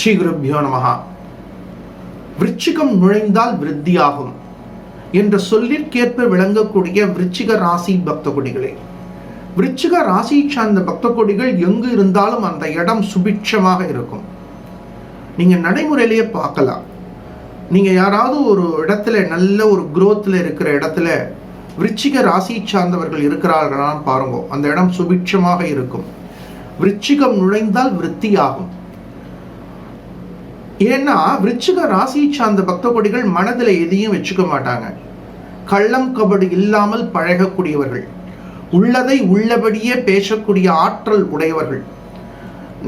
ஸ்ரீ குருப்பியோ நமகா விருச்சிகம் நுழைந்தால் விருத்தியாகும் என்ற சொல்லிற்கேற்ப விளங்கக்கூடிய விருச்சிக ராசி பக்த கொடிகளே விருச்சிக ராசியை சார்ந்த பக்த கொடிகள் எங்கு இருந்தாலும் அந்த இடம் சுபிட்சமாக இருக்கும். நீங்கள் நடைமுறையிலேயே பார்க்கலாம். நீங்கள் யாராவது ஒரு இடத்துல நல்ல ஒரு குரோத்தில் இருக்கிற இடத்துல விருச்சிக ராசி சார்ந்தவர்கள் இருக்கிறார்களான்னு பாருங்க. அந்த இடம் சுபிட்சமாக இருக்கும். விருச்சிகம் நுழைந்தால் விருத்தியாகும். ஏன்னா விருச்சிக ராசி சார்ந்த பக்த கொடிகள் மனதில் எதையும் வச்சுக்க மாட்டாங்க. கள்ளம் கபடு இல்லாமல் பழகக்கூடியவர்கள். உள்ளதை உள்ளபடியே பேசக்கூடிய ஆற்றல் உடையவர்கள்.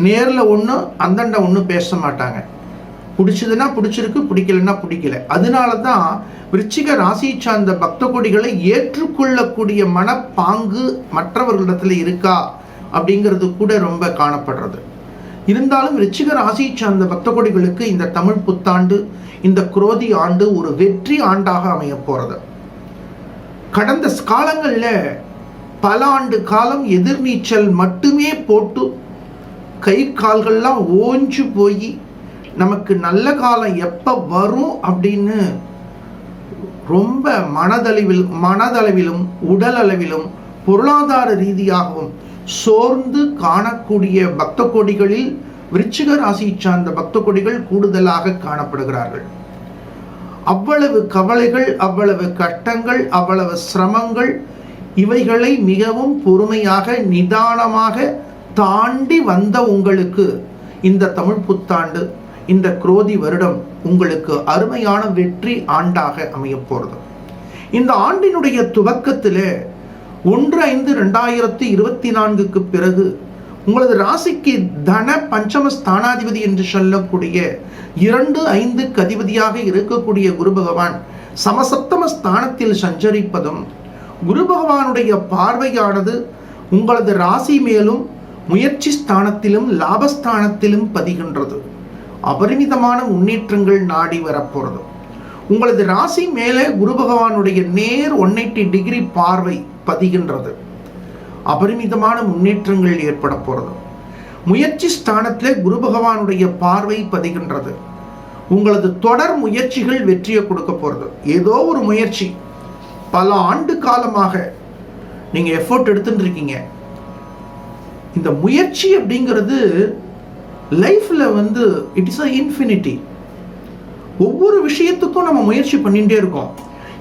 நேரில் ஒன்று அந்தண்ட ஒன்று பேச மாட்டாங்க. பிடிச்சதுன்னா பிடிச்சிருக்கு பிடிக்கலன்னா பிடிக்கல. அதனால தான் விருச்சிக ராசி சார்ந்த பக்த கொடிகளை ஏற்றுக்கொள்ளக்கூடிய மனப்பாங்கு மற்றவர்களிடத்தில் இருக்கா அப்படிங்கிறது கூட ரொம்ப காணப்படுறது. இருந்தாலும் ரிச்சிக ராசி சார்ந்த பக்த கொடிகளுக்கு இந்த தமிழ் புத்தாண்டு இந்த குரோதி ஆண்டு ஒரு வெற்றி ஆண்டாக அமைய போகிறது கடந்த காலங்களில் பல ஆண்டு காலம் எதிர்நீச்சல் மட்டுமே போட்டு கை கால்கள்லாம் ஓஞ்சு போய் நமக்கு நல்ல காலம் எப்போ வரும் அப்படின்னு ரொம்ப மனதளவில் மனதளவிலும் உடல் அளவிலும் பொருளாதார ரீதியாகவும் சோர்ந்து காணக்கூடிய பக்த கொடிகளில் விருச்சிக ராசியை சார்ந்த பக்த கொடிகள் கூடுதலாக காணப்படுகிறார்கள். அவ்வளவு கவலைகள் அவ்வளவு கஷ்டங்கள் அவ்வளவு சிரமங்கள் இவைகளை மிகவும் பொறுமையாக நிதானமாக தாண்டி வந்த உங்களுக்கு இந்த தமிழ் புத்தாண்டு இந்த குரோதி வருடம் உங்களுக்கு அருமையான வெற்றி ஆண்டாக அமையப்போகிறது இந்த ஆண்டினுடைய துவக்கத்தில் ஒன்று ஐந்து ரெண்டாயிரத்தி இருபத்தி நான்குக்கு பிறகு உங்களது ராசிக்கு தன பஞ்சம ஸ்தானாதிபதி என்று சொல்லக்கூடிய இரண்டு ஐந்து கதிபதியாக இருக்கக்கூடிய குரு பகவான் சமசப்தம ஸ்தானத்தில் சஞ்சரிப்பதும் குரு பகவானுடைய பார்வையானது உங்களது ராசி மேலும் முயற்சி ஸ்தானத்திலும் லாபஸ்தானத்திலும் பதிகின்றது. அபரிமிதமான முன்னேற்றங்கள் நாடி வரப்போகிறது உங்களது ராசி மேலே குரு பகவானுடைய நேர் ஒன் எயிட்டி டிகிரி பார்வை பதிகின்றது. அபரிமிதமான முன்னேற்றங்கள் ஏற்பட போகிறது முயற்சி ஸ்தானத்தில் குரு பகவானுடைய பார்வை பதிகின்றது. உங்களது தொடர் முயற்சிகள் வெற்றியை கொடுக்க போகிறது ஏதோ ஒரு முயற்சி. பல ஆண்டு காலமாக நீங்கள் எஃபோர்ட் எடுத்துட்டு இருக்கீங்க. இந்த முயற்சி அப்படிங்கிறது லைஃப்பில் வந்து இட் இஸ் அ இன்ஃபினிட்டி ஒவ்வொரு விஷயத்துக்கும் நம்ம முயற்சி பண்ணிகிட்டே இருக்கோம்.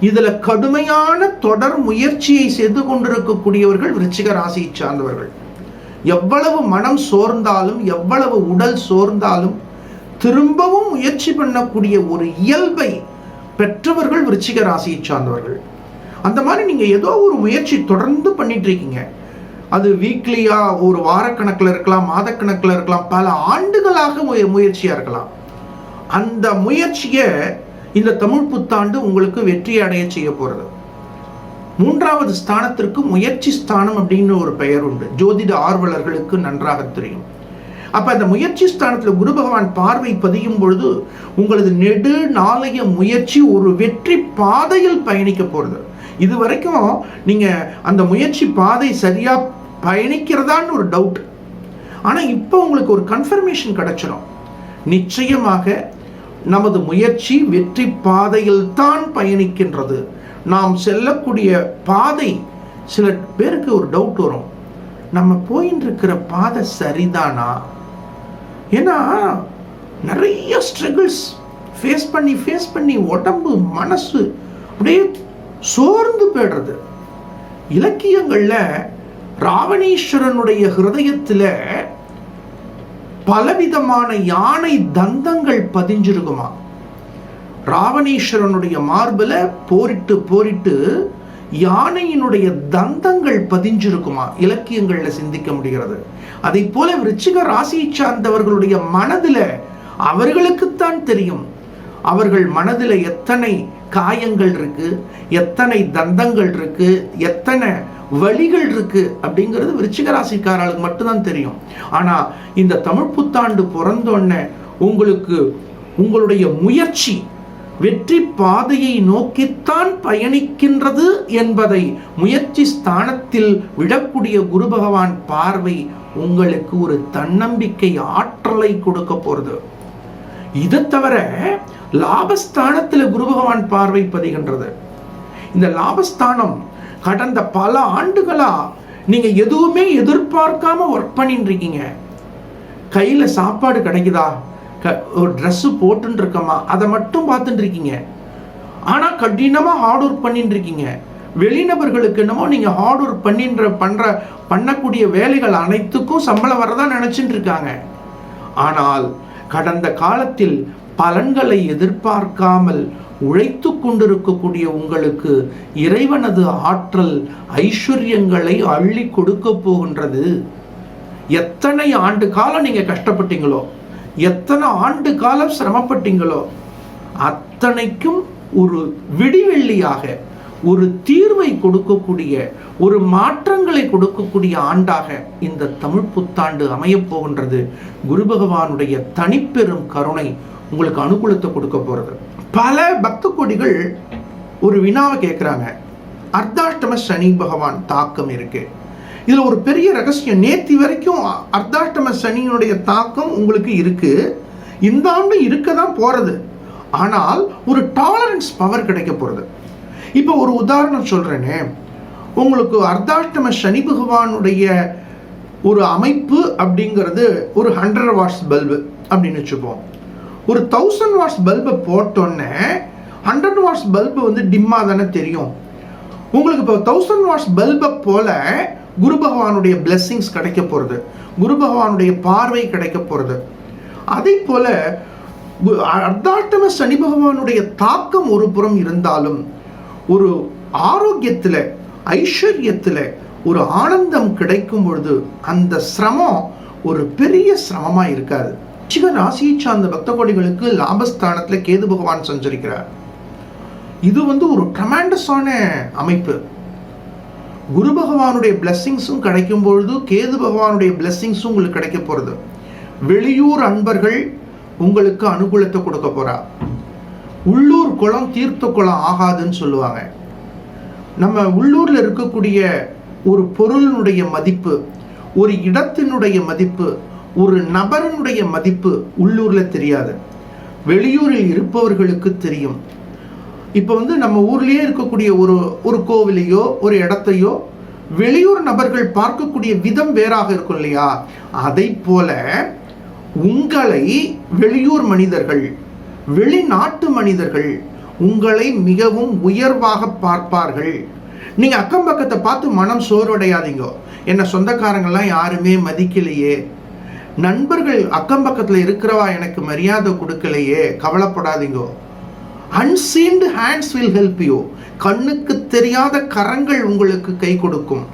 இதில் கடுமையான தொடர் முயற்சியை செய்து கொண்டிருக்கக்கூடியவர்கள் விருச்சிக ராசியை சார்ந்தவர்கள். எவ்வளவு மனம் சோர்ந்தாலும் எவ்வளவு உடல் சோர்ந்தாலும் திரும்பவும் முயற்சி பண்ணக்கூடிய ஒரு இயல்பை பெற்றவர்கள் விருச்சிக ராசியை சார்ந்தவர்கள். அந்த மாதிரி நீங்கள் ஏதோ ஒரு முயற்சி தொடர்ந்து பண்ணிட்டு இருக்கீங்க. அது வீக்லியாக ஒரு வாரக்கணக்கில் இருக்கலாம் மாதக்கணக்கில் இருக்கலாம் பல ஆண்டுகளாக முயற்சியாக இருக்கலாம். அந்த முயற்சியை இந்த தமிழ் புத்தாண்டு உங்களுக்கு வெற்றி அடைய செய்ய போகிறது மூன்றாவது ஸ்தானத்திற்கு முயற்சி ஸ்தானம் அப்படின்னு ஒரு பெயர் உண்டு. ஜோதிட ஆர்வலர்களுக்கு நன்றாக தெரியும். அப்ப அந்த முயற்சி ஸ்தானத்துல குரு பகவான் பார்வை பதியும் பொழுது உங்களது நெடு நாளைய முயற்சி ஒரு வெற்றி பாதையில் பயணிக்க போறது. இது வரைக்கும் நீங்க அந்த முயற்சி பாதை சரியா பயணிக்கிறதான்னு ஒரு டவுட் ஆனா இப்போ உங்களுக்கு ஒரு கன்ஃபர்மேஷன் கிடைச்சிடும் நிச்சயமாக நமது முயற்சி வெற்றி பாதையில் தான் பயணிக்கின்றது. நாம் செல்லக்கூடிய பாதை சில பேருக்கு ஒரு டவுட் வரும். நம்ம போயின்னு இருக்கிற பாதை சரிதானா? ஏன்னா நிறைய ஸ்ட்ரகிள்ஸ் ஃபேஸ் பண்ணி ஃபேஸ் பண்ணி உடம்பு மனசு அப்படியே சோர்ந்து போயிடுறது. இலக்கியங்களில் ராவணீஸ்வரனுடைய ஹிருதயத்தில் பலவிதமான யானை தந்தங்கள் பதிஞ்சிருக்குமா? ராவணீஸ்வரனுடைய மார்பில் போரிட்டு போரிட்டு யானையினுடைய தந்தங்கள் பதிஞ்சிருக்குமா? இலக்கியங்களில் சிந்திக்க முடிகிறது. அதை போல விருச்சிக ராசியை சார்ந்தவர்களுடைய மனதில் அவர்களுக்குத்தான் தெரியும். அவர்கள் மனதில் எத்தனை காயங்கள் இருக்கு? எத்தனை தந்தங்கள் இருக்கு? எத்தனை வழிகள் இருக்கு அப்படிங்கிறது விருச்சிக ராசிக்காரர்களுக்கு மட்டும்தான் தெரியும். ஆனா இந்த தமிழ் புத்தாண்டு பிறந்தோடனே உங்களுக்கு உங்களுடைய முயற்சி வெற்றி பாதையை நோக்கித்தான் பயணிக்கின்றது என்பதை முயற்சி ஸ்தானத்தில் விடக்கூடிய குரு பகவான் பார்வை உங்களுக்கு ஒரு தன்னம்பிக்கை ஆற்றலை கொடுக்க போகிறது இதை தவிர லாபஸ்தானத்தில் குரு பகவான் பார்வை பதிகின்றது. இந்த லாபஸ்தானம் கடந்த பல ஆண்டுகளா நீங்க எதுவுமே எதிர்பார்க்காம ஒர்க் பண்ணிட்டு இருக்கீங்க கையில சாப்பாடு கிடைக்குதா? ஒரு ட்ரெஸ்ஸு போட்டுன்னு இருக்கமா அதை மட்டும் பார்த்துட்டு இருக்கீங்க ஆனால் கடினமாக ஹார்ட் ஒர்க் பண்ணிட்டு இருக்கீங்க வெளிநபர்களுக்கு என்னமோ நீங்கள் ஹார்ட் ஒர்க் பண்ணின்ற பண்ணுற பண்ணக்கூடிய வேலைகள் அனைத்துக்கும் சம்பளம் வரதான் நினச்சிட்டு இருக்காங்க ஆனால் கடந்த காலத்தில் பலன்களை எதிர்பார்க்காமல் உழைத்து கொண்டிருக்கக்கூடிய உங்களுக்கு இறைவனது ஆற்றல் ஐஸ்வர்யங்களை அள்ளி கொடுக்க போகின்றது. எத்தனை ஆண்டு காலம் நீங்கள் கஷ்டப்பட்டீங்களோ? எத்தனை ஆண்டு காலம் சிரமப்பட்டீங்களோ? அத்தனைக்கும் ஒரு விடிவெள்ளியாக ஒரு தீர்வை கொடுக்கக்கூடிய ஒரு மாற்றங்களை கொடுக்கக்கூடிய ஆண்டாக இந்த தமிழ் புத்தாண்டு அமையப் போகின்றது. குரு பகவானுடைய தனிப்பெரும் கருணை உங்களுக்கு அனுகூலத்தை கொடுக்க போகிறது. பல பக்த கொடிகள் ஒரு வினாவை கேட்குறாங்க. அர்த்தாஷ்டம சனி பகவான் தாக்கம் இருக்கு. இதில் ஒரு பெரிய ரகசியம் நேத்தி வரைக்கும் அர்த்தாஷ்டம சனியினுடைய தாக்கம் உங்களுக்கு இருக்கு. இந்த ஆண்டு இருக்க தான் போகிறது ஆனால் ஒரு டாலரன்ஸ் பவர் கிடைக்க போகிறது இப்போ ஒரு உதாரணம் சொல்கிறேனே உங்களுக்கு அர்த்தாஷ்டம சனி பகவானுடைய ஒரு அமைப்பு அப்படிங்கிறது ஒரு ஹண்ட்ரட் வாட்ஸ் பல்பு அப்படின்னு வச்சுப்போம். ஒரு தௌசண்ட் வாட்ஸ் பல்பை போட்டோன்னே ஹண்ட்ரட் வாட்ஸ் பல்பு வந்து டிம்மாக தானே தெரியும். உங்களுக்கு இப்போ தௌசண்ட் வாட்ஸ் பல்பை போல குரு பகவானுடைய பிளெஸ்ஸிங்ஸ் கிடைக்க போகிறது குரு பகவானுடைய பார்வை கிடைக்க போகிறது அதே போல அர்த்தாட்டம சனி பகவானுடைய தாக்கம் ஒரு புறம் இருந்தாலும் ஒரு ஆரோக்கியத்தில் ஐஸ்வர்யத்தில் ஒரு ஆனந்தம் கிடைக்கும் பொழுது அந்த சிரமம் ஒரு பெரிய சிரமமாக இருக்காது சிவ ராசியை சார்ந்த பக்த கோடிகளுக்கு லாபஸ்தானத்தில் கேது பகவான் சஞ்சரிக்கிறார். இது வந்து ஒரு ட்ரமாண்டஸான அமைப்பு. குரு பகவானுடைய பிளெஸ்ஸிங்ஸும் கிடைக்கும் பொழுது கேது பகவானுடைய பிளெஸ்ஸிங்ஸும் உங்களுக்கு கிடைக்க போகிறது வெளியூர் அன்பர்கள் உங்களுக்கு அனுகூலத்தை கொடுக்க போகிறார் உள்ளூர் குளம் தீர்த்த குளம் ஆகாதுன்னு சொல்லுவாங்க. நம்ம உள்ளூரில் இருக்கக்கூடிய ஒரு பொருளினுடைய மதிப்பு ஒரு இடத்தினுடைய மதிப்பு ஒரு நபரனுடைய மதிப்பு உள்ளூர்ல தெரியாது. வெளியூரில் இருப்பவர்களுக்கு தெரியும். இப்போ வந்து நம்ம ஊர்லேயே இருக்கக்கூடிய ஒரு ஒரு கோவிலையோ ஒரு இடத்தையோ வெளியூர் நபர்கள் பார்க்கக்கூடிய விதம் வேறாக இருக்கும் இல்லையா? அதை போல உங்களை வெளியூர் மனிதர்கள் வெளிநாட்டு மனிதர்கள் உங்களை மிகவும் உயர்வாக பார்ப்பார்கள். நீங்க அக்கம் பக்கத்தை பார்த்து மனம் சோர்வடையாதீங்க. என்ன சொந்தக்காரங்கள்லாம் யாருமே மதிக்கலையே. நண்பர்கள் அக்கம் பக்கத்தில் இருக்கிறவா எனக்கு மரியாதை கொடுக்கலையே கவலைப்படாதீங்க. Unseen hands will help you கண்ணுக்கு தெரியாத கரங்கள் உங்களுக்கு கை கொடுக்கும்.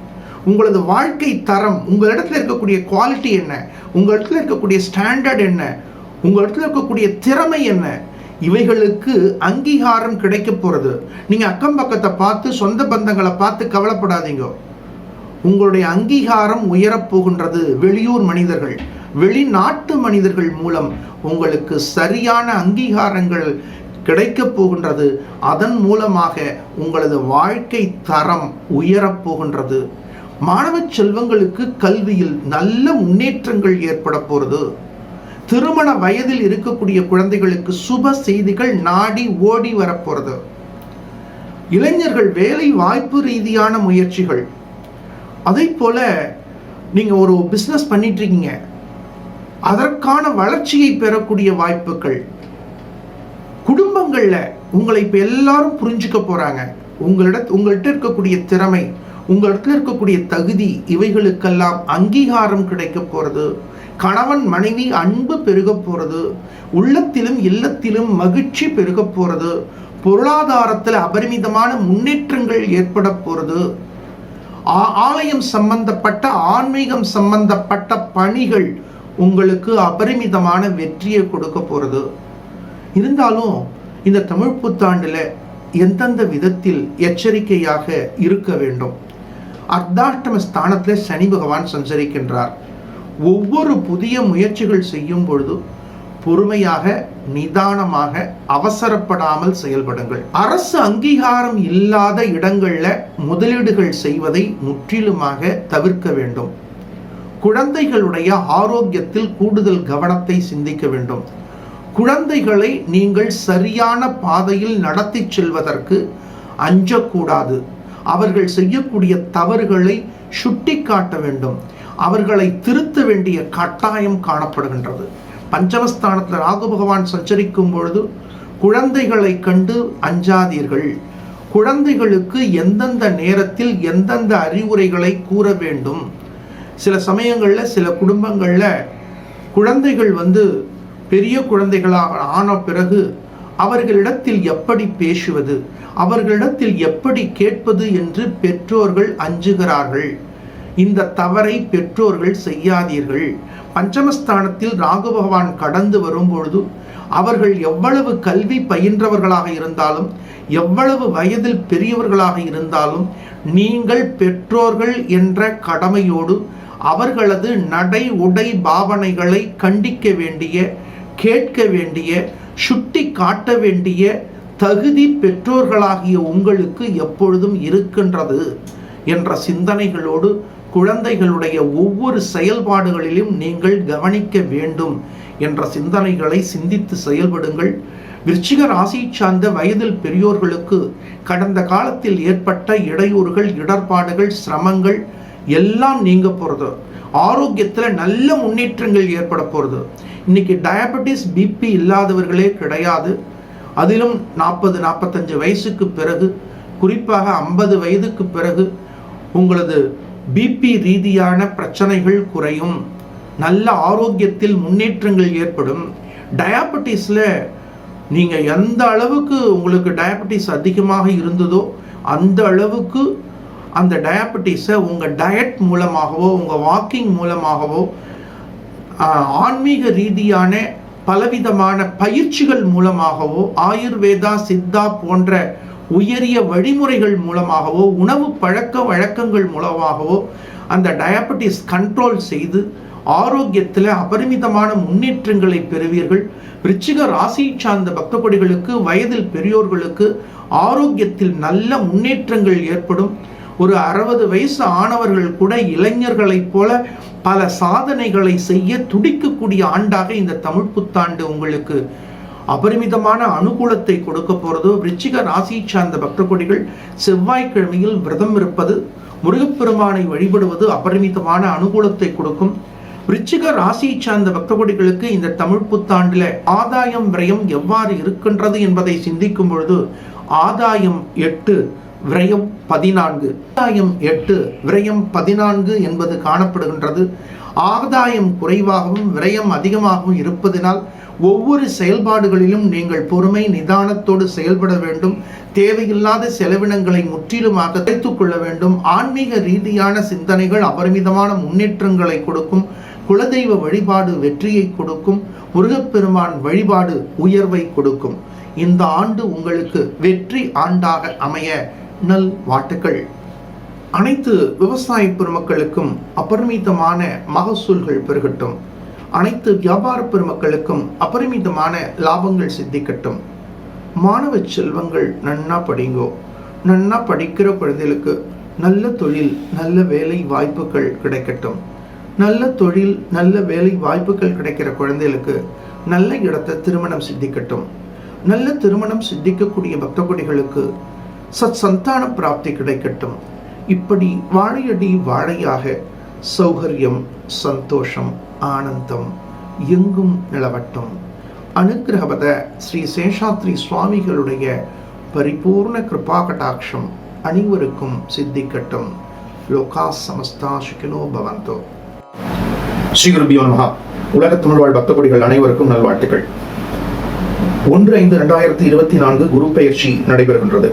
உங்களது வாழ்க்கை தரம் உங்கள் இடத்துல இருக்கக்கூடிய குவாலிட்டி என்ன? உங்கள் இடத்துல இருக்கக்கூடிய ஸ்டாண்டர்ட் என்ன? உங்கள் இடத்துல இருக்கக்கூடிய திறமை என்ன? இவைகளுக்கு அங்கீகாரம் கிடைக்க போகிறது நீங்கள் அக்கம் பக்கத்தை பார்த்து சொந்த பந்தங்களை பார்த்து கவலைப்படாதீங்க. உங்களுடைய அங்கீகாரம் உயரப்போகின்றது வெளியூர் மனிதர்கள் வெளிநாட்டு மனிதர்கள் மூலம் உங்களுக்கு சரியான அங்கீகாரங்கள் கிடைக்கப் போகின்றது. அதன் மூலமாக உங்களது வாழ்க்கை தரம் உயரப்போகின்றது மாணவ செல்வங்களுக்கு கல்வியில் நல்ல முன்னேற்றங்கள் ஏற்பட போகிறது திருமண வயதில் இருக்கக்கூடிய குழந்தைகளுக்கு சுப செய்திகள் நாடி ஓடி வரப்போகிறது இளைஞர்கள் வேலை வாய்ப்பு ரீதியான முயற்சிகள். அதே போல நீங்கள் ஒரு பிஸ்னஸ் பண்ணிட்டு இருக்கீங்க. அதற்கான வளர்ச்சியை பெறக்கூடிய வாய்ப்புகள். குடும்பங்களில் உங்களை இப்போ எல்லாரும் புரிஞ்சுக்க போகிறாங்க உங்களிட உங்கள்கிட்ட இருக்கக்கூடிய திறமை உங்களிடத்துல இருக்கக்கூடிய தகுதி இவைகளுக்கெல்லாம் அங்கீகாரம் கிடைக்க போகிறது கணவன் மனைவி அன்பு பெருக போகிறது உள்ளத்திலும் இல்லத்திலும் மகிழ்ச்சி பெருக போகிறது பொருளாதாரத்தில் அபரிமிதமான முன்னேற்றங்கள் ஏற்பட போகிறது ஆ- ஆலயம் சம்பந்தப்பட்ட ஆன்மீகம் சம்பந்தப்பட்ட பணிகள் உங்களுக்கு அபரிமிதமான வெற்றியை கொடுக்க போகிறது இருந்தாலும் இந்த தமிழ் புத்தாண்டில் எந்தெந்த விதத்தில் எச்சரிக்கையாக இருக்க வேண்டும்? அர்த்தாஷ்டம ஸ்தானத்தில் சனி பகவான் சஞ்சரிக்கின்றார். ஒவ்வொரு புதிய முயற்சிகள் செய்யும் பொழுது பொறுமையாக நிதானமாக அவசரப்படாமல் செயல்படுங்கள். அரசு அங்கீகாரம் இல்லாத இடங்களில் முதலீடுகள் செய்வதை முற்றிலுமாக தவிர்க்க வேண்டும். குழந்தைகளுடைய ஆரோக்கியத்தில் கூடுதல் கவனத்தை சிந்திக்க வேண்டும். குழந்தைகளை நீங்கள் சரியான பாதையில் நடத்தி செல்வதற்கு அஞ்சக்கூடாது. அவர்கள் செய்யக்கூடிய தவறுகளை சுட்டி காட்ட வேண்டும். அவர்களை திருத்த வேண்டிய கட்டாயம் காணப்படுகின்றது. பஞ்சமஸ்தானத்தில் ராகு பகவான் சஞ்சரிக்கும் பொழுது குழந்தைகளை கண்டு அஞ்சாதீர்கள். குழந்தைகளுக்கு எந்தெந்த நேரத்தில் எந்தெந்த அறிவுரைகளை கூற வேண்டும். சில சமயங்களில் சில குடும்பங்களில் குழந்தைகள் வந்து பெரிய குழந்தைகளாக ஆன பிறகு அவர்களிடத்தில் எப்படி பேசுவது அவர்களிடத்தில் எப்படி கேட்பது என்று பெற்றோர்கள் அஞ்சுகிறார்கள். இந்த தவறை பெற்றோர்கள் செய்யாதீர்கள். பஞ்சமஸ்தானத்தில் ராகு பகவான் கடந்து வரும்பொழுது அவர்கள் எவ்வளவு கல்வி பயின்றவர்களாக இருந்தாலும் எவ்வளவு வயதில் பெரியவர்களாக இருந்தாலும் நீங்கள் பெற்றோர்கள் என்ற கடமையோடு அவர்களது நடை உடை பாவனைகளை கண்டிக்க வேண்டிய கேட்க வேண்டிய சுட்டி காட்ட வேண்டிய தகுதி பெற்றோர்களாகிய உங்களுக்கு எப்பொழுதும் இருக்கின்றது என்ற சிந்தனைகளோடு குழந்தைகளுடைய ஒவ்வொரு செயல்பாடுகளிலும் நீங்கள் கவனிக்க வேண்டும் என்ற சிந்தனைகளை சிந்தித்து செயல்படுங்கள். விருச்சிக ராசி சார்ந்த வயதில் பெரியோர்களுக்கு கடந்த காலத்தில் ஏற்பட்ட இடையூறுகள் இடர்பாடுகள் சிரமங்கள் எல்லாம் நீங்க போகிறது ஆரோக்கியத்தில் நல்ல முன்னேற்றங்கள் ஏற்பட போகிறது இன்னைக்கு டயபெட்டிஸ் பிபி இல்லாதவர்களே கிடையாது. அதிலும் நாற்பது நாற்பத்தஞ்சு வயசுக்கு பிறகு குறிப்பாக ஐம்பது வயதுக்கு பிறகு உங்களது பிபி ரீதியான பிரச்சனைகள் குறையும். நல்ல ஆரோக்கியத்தில் முன்னேற்றங்கள் ஏற்படும். டயாபெட்டிஸில் நீங்கள் எந்த அளவுக்கு உங்களுக்கு டயாபெட்டிஸ் அதிகமாக இருந்ததோ அந்த அளவுக்கு அந்த டயாபட்டிஸை உங்கள் டயட் மூலமாகவோ உங்கள் வாக்கிங் மூலமாகவோ ஆன்மீக ரீதியான பலவிதமான பயிற்சிகள் மூலமாகவோ ஆயுர்வேதா சித்தா போன்ற உயரிய வழிமுறைகள் மூலமாகவோ உணவு பழக்க வழக்கங்கள் மூலமாகவோ அந்த டயபெட்டிஸ் கண்ட்ரோல் செய்து ஆரோக்கியத்தில் அபரிமிதமான முன்னேற்றங்களை பெறுவீர்கள். விருச்சிக ராசியை சார்ந்த பக்தப்படிகளுக்கு வயதில் பெரியோர்களுக்கு ஆரோக்கியத்தில் நல்ல முன்னேற்றங்கள் ஏற்படும். ஒரு அறுபது வயசு ஆனவர்கள் கூட இளைஞர்களைப் போல பல சாதனைகளை செய்ய துடிக்கக்கூடிய ஆண்டாக இந்த தமிழ் புத்தாண்டு உங்களுக்கு அபரிமிதமான அனுகூலத்தை கொடுக்க போகிறது விருச்சிக ராசியை சார்ந்த பக்த கொடிகள் செவ்வாய்க்கிழமையில் விரதம் இருப்பது முருகப்பெருமானை வழிபடுவது அபரிமிதமான அனுகூலத்தை கொடுக்கும். விருச்சிக ராசி சார்ந்த பக்த கொடிகளுக்கு இந்த தமிழ் புத்தாண்டில் ஆதாயம் விரயம் எவ்வாறு இருக்கின்றது என்பதை சிந்திக்கும் பொழுது ஆதாயம் எட்டு விரயம் பதினான்கு. ஆதாயம் எட்டு விரயம் பதினான்கு என்பது காணப்படுகின்றது. ஆதாயம் குறைவாகவும் விரயம் அதிகமாகவும் இருப்பதினால் ஒவ்வொரு செயல்பாடுகளிலும் நீங்கள் பொறுமை நிதானத்தோடு செயல்பட வேண்டும். தேவையில்லாத செலவினங்களை முற்றிலுமாக குறைத்துக் கொள்ள வேண்டும். ஆன்மீக ரீதியான சிந்தனைகள் அபரிமிதமான முன்னேற்றங்களை கொடுக்கும். குலதெய்வ வழிபாடு வெற்றியை கொடுக்கும். முருகப்பெருமான் வழிபாடு உயர்வை கொடுக்கும். இந்த ஆண்டு உங்களுக்கு வெற்றி ஆண்டாக அமைய நல் வாழ்த்துக்கள். அனைத்து விவசாய பெருமக்களுக்கும் அபரிமிதமான மகசூல்கள் பெருகட்டும். அனைத்து வியாபார பெருமக்களுக்கும் அபரிமிதமான லாபங்கள் சித்திக்கட்டும். மாணவ செல்வங்கள் நன்னா படிங்கோ. நன்னா படிக்கிற குழந்தைகளுக்கு நல்ல தொழில் நல்ல வேலை வாய்ப்புகள் கிடைக்கட்டும். நல்ல தொழில் நல்ல வேலை வாய்ப்புகள் கிடைக்கிற குழந்தைகளுக்கு நல்ல இடத்தை திருமணம் சித்திக்கட்டும். நல்ல திருமணம் சித்திக்கக்கூடிய பக்த கொடிகளுக்கு சத் சந்தான பிராப்தி கிடைக்கட்டும். இப்படி வாழையடி வாழையாக சௌகரியம் சந்தோஷம் ஆனந்தம் எங்கும் நிலவட்டும். அனுகிரகபத ஸ்ரீ சேஷாத்ரி சுவாமிகளுடைய பரிபூர்ண கிருபா கடாட்சம் அனைவருக்கும் சித்திக்கட்டும். லோகா சமஸ்தா சுகினோ பவந்தோ. ஸ்ரீ குருபியோ மகா உலக வாழ் பக்த கொடிகள் அனைவருக்கும் நல்வாழ்த்துக்கள். ஒன்று ஐந்து இரண்டாயிரத்தி இருபத்தி நான்கு குரு பெயர்ச்சி நடைபெறுகின்றது.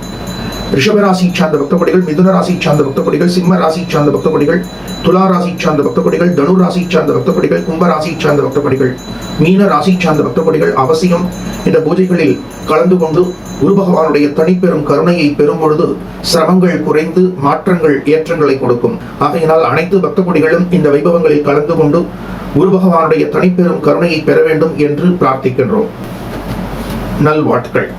ரிஷபராசி சார்ந்த பக்தகொடிகள் மிதுன ராசி சார்ந்த பக்தகொடிகள் சிம்ம ராசி சார்ந்த பக்தகொடிகள் துலா ராசி சார்ந்த பக்தகொடிகள் தனு ராசி சார்ந்த பக்தகொடிகள் கும்ப ராசி சார்ந்த பக்தகொடிகள் மீன ராசி சார்ந்த பக்தகொடிகள் அவசியம். இந்த பூஜைகளில் கலந்து கொண்டு குரு பகவானுடைய தனிப்பெரும் கருணையை பெறும் பொழுது சிரமங்கள் குறைந்து மாற்றங்கள் ஏற்றங்களை கொடுக்கும். ஆகையினால் அனைத்து பக்தகொடிகளும் இந்த வைபவங்களில் கலந்து கொண்டு குரு பகவானுடைய தனிப்பெரும் கருணையை பெற வேண்டும் என்று பிரார்த்திக்கின்றோம். நல்வாழ்த்துக்கள்.